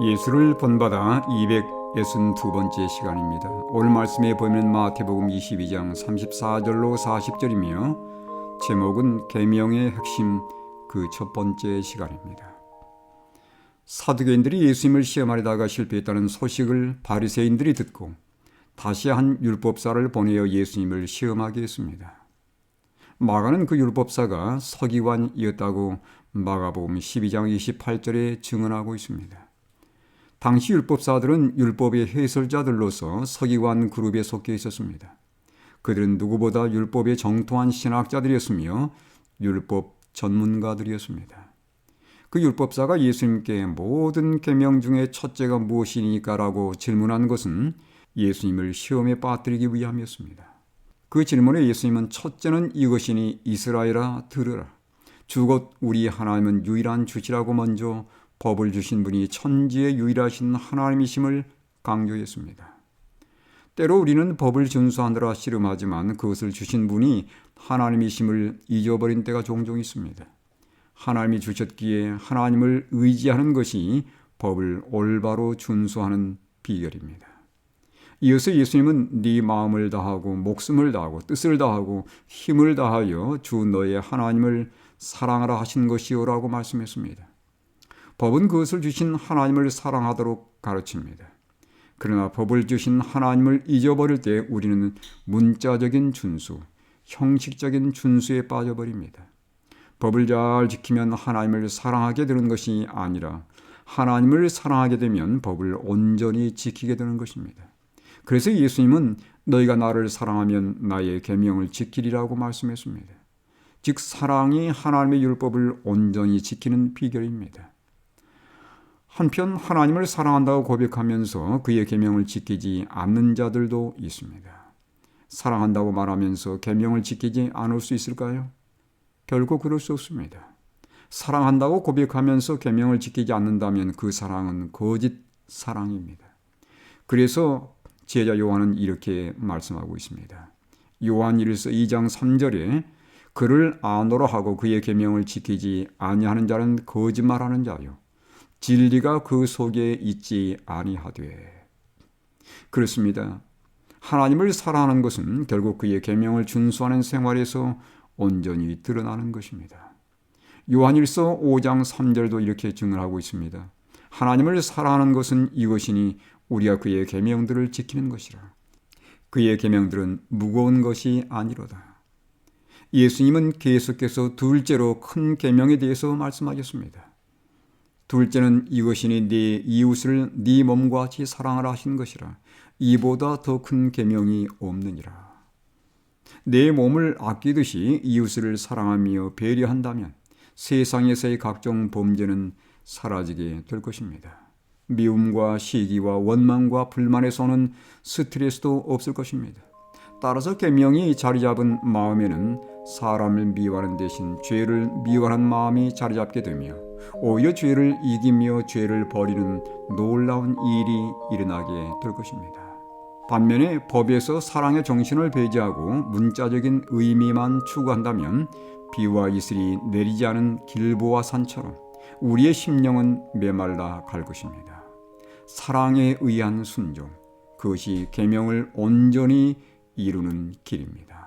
예수를 본받아 262번째 시간입니다. 오늘 말씀에 보면 마태복음 22장 34절로 40절이며 제목은 계명의 핵심 그 첫 번째 시간입니다. 사두개인들이 예수님을 시험하려다가 실패했다는 소식을 바리새인들이 듣고 다시 한 율법사를 보내어 예수님을 시험하게 했습니다. 마가는 그 율법사가 서기관이었다고 마가복음 12장 28절에 증언하고 있습니다. 당시 율법사들은 율법의 해설자들로서 서기관 그룹에 속해 있었습니다. 그들은 누구보다 율법에 정통한 신학자들이었으며 율법 전문가들이었습니다. 그 율법사가 예수님께 모든 계명 중에 첫째가 무엇이니까라고 질문한 것은 예수님을 시험에 빠뜨리기 위함이었습니다. 그 질문에 예수님은 첫째는 이것이니 이스라엘아 들으라. 주곧 우리 하나님은 유일한 주시라고 먼저 법을 주신 분이 천지의 유일하신 하나님이심을 강조했습니다. 때로 우리는 법을 준수하느라 씨름하지만 그것을 주신 분이 하나님이심을 잊어버린 때가 종종 있습니다. 하나님이 주셨기에 하나님을 의지하는 것이 법을 올바로 준수하는 비결입니다. 이어서 예수님은 네 마음을 다하고 목숨을 다하고 뜻을 다하고 힘을 다하여 주 너의 하나님을 사랑하라 하신 것이오라고 말씀했습니다. 법은 그것을 주신 하나님을 사랑하도록 가르칩니다. 그러나 법을 주신 하나님을 잊어버릴 때 우리는 문자적인 준수, 형식적인 준수에 빠져버립니다. 법을 잘 지키면 하나님을 사랑하게 되는 것이 아니라 하나님을 사랑하게 되면 법을 온전히 지키게 되는 것입니다. 그래서 예수님은 너희가 나를 사랑하면 나의 계명을 지키리라고 말씀했습니다. 즉 사랑이 하나님의 율법을 온전히 지키는 비결입니다. 한편 하나님을 사랑한다고 고백하면서 그의 계명을 지키지 않는 자들도 있습니다. 사랑한다고 말하면서 계명을 지키지 않을 수 있을까요? 결코 그럴 수 없습니다. 사랑한다고 고백하면서 계명을 지키지 않는다면 그 사랑은 거짓 사랑입니다. 그래서 제자 요한은 이렇게 말씀하고 있습니다. 요한 1서 2장 3절에 그를 아노라 하고 그의 계명을 지키지 아니하는 자는 거짓말하는 자요 진리가 그 속에 있지 아니하되 그렇습니다. 하나님을 사랑하는 것은 결국 그의 계명을 준수하는 생활에서 온전히 드러나는 것입니다. 요한일서 5장 3절도 이렇게 증언하고 있습니다. 하나님을 사랑하는 것은 이것이니 우리가 그의 계명들을 지키는 것이라. 그의 계명들은 무거운 것이 아니로다. 예수님은 계속해서 둘째로 큰 계명에 대해서 말씀하셨습니다. 둘째는 이것이니 네 이웃을 네 몸과 같이 사랑하라 하신 것이라. 이보다 더 큰 계명이 없느니라. 내 몸을 아끼듯이 이웃을 사랑하며 배려한다면 세상에서의 각종 범죄는 사라지게 될 것입니다. 미움과 시기와 원망과 불만에서 오는 스트레스도 없을 것입니다. 따라서 계명이 자리 잡은 마음에는 사람을 미워하는 대신 죄를 미워하는 마음이 자리 잡게 되며 오히려 죄를 이기며 죄를 버리는 놀라운 일이 일어나게 될 것입니다. 반면에 법에서 사랑의 정신을 배제하고 문자적인 의미만 추구한다면 비와 이슬이 내리지 않은 길보와 산처럼 우리의 심령은 메말라 갈 것입니다. 사랑에 의한 순종, 그것이 계명을 온전히 이루는 길입니다.